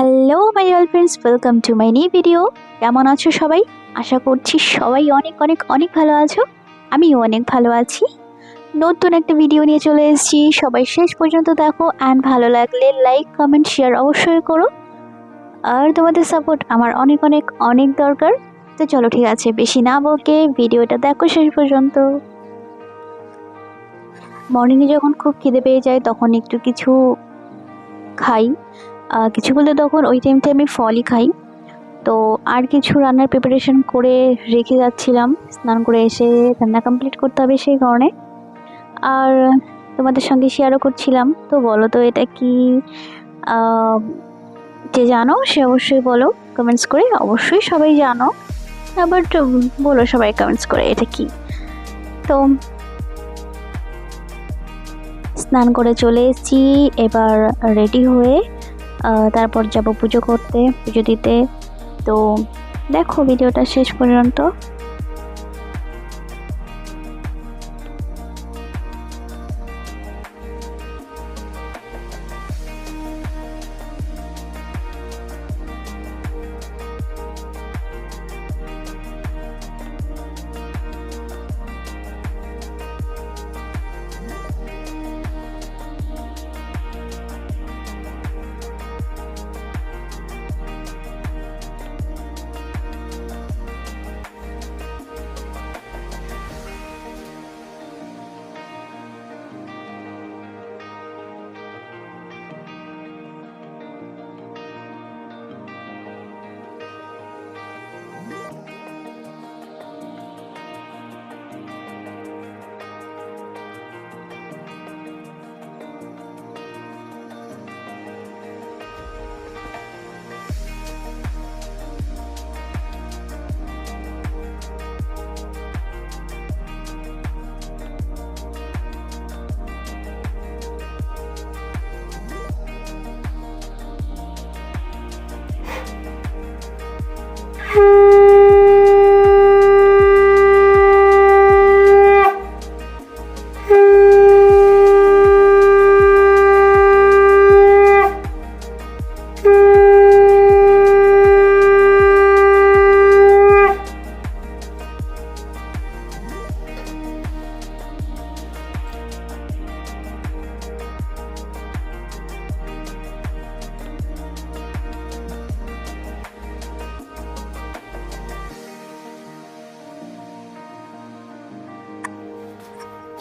Hello my all friends welcome to my new video কেমন আছো সবাই? আশা করছি সবাই অনেক অনেক অনেক ভালো আছো। আমিও অনেক ভালো আছি। নতুন একটা ভিডিও নিয়ে চলে এসেছি। সবাই শেষ পর্যন্ত দেখো অ্যান্ড ভালো লাগলে লাইক কমেন্ট শেয়ার অবশ্যই করো। আর তোমাদের সাপোর্ট আমার অনেক অনেক অনেক দরকার। তো চলো ঠিক আছে, বেশি না বকে ভিডিওটা দেখো শেষ পর্যন্ত। মর্নিংয়ে যখন খুব খিদে পেয়ে যায়, তখন একটু কিছু খাই। কিছু বলতে তখন ওই টাইমটা আমি ফলই খাই। তো আর কিছু রান্নার প্রিপারেশন করে রেখে যাচ্ছিলাম। স্নান করে এসে রান্না কমপ্লিট করতে হবে সেই কারণে। আর তোমাদের সঙ্গে শেয়ারও করছিলাম। তো বলো তো, এটা কি যে জানো সে অবশ্যই বলো। কমেন্টস করে অবশ্যই সবাই জানো। আবার বলো সবাই কমেন্টস করে এটা কি। তো স্নান করে চলে এসেছি। এবার রেডি হয়ে তারপর যাব পুজো করতে পুজো দিতে। তো দেখো ভিডিওটা শেষ পর্যন্ত।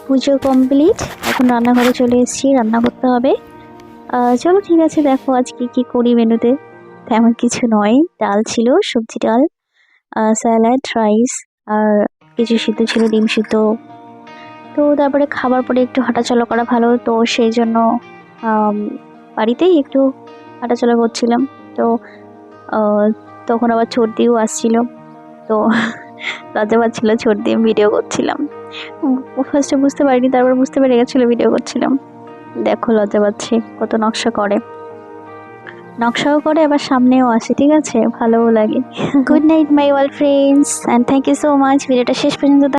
পুজো কমপ্লিট এখন রান্নাঘরে চলে এসেছি, রান্না করতে হবে। চলো ঠিক আছে, দেখো আজকে কি করি মেনুতে। তেমন কিছু নয়, ডাল ছিল, সবজি ডাল স্যালাড রাইস আর কিছু সিদ্ধ ছিল, ডিম সিদ্ধ। তো তারপরে খাবার পরে একটু হাঁটাচলা করা ভালো, তো সেই জন্য বাড়িতেই একটু হাঁটাচলা করছিলাম। তো তখন আবার সর্দিও আসছিল। তো লজ্জা পাচ্ছিল দিয়ে ভিডিও করছিলাম। ফার্স্টে বুঝতে পারিনি, তারপর বুঝতে পেরে গেছিল ভিডিও করছিলাম। দেখো লজ্জা পাচ্ছে কত নকশা করে। নকশাও করে, আবার সামনেও আসে, ঠিক আছে? ভালোও লাগে। Good night my all friends and thank you so much ভিডিওটা শেষ পর্যন্ত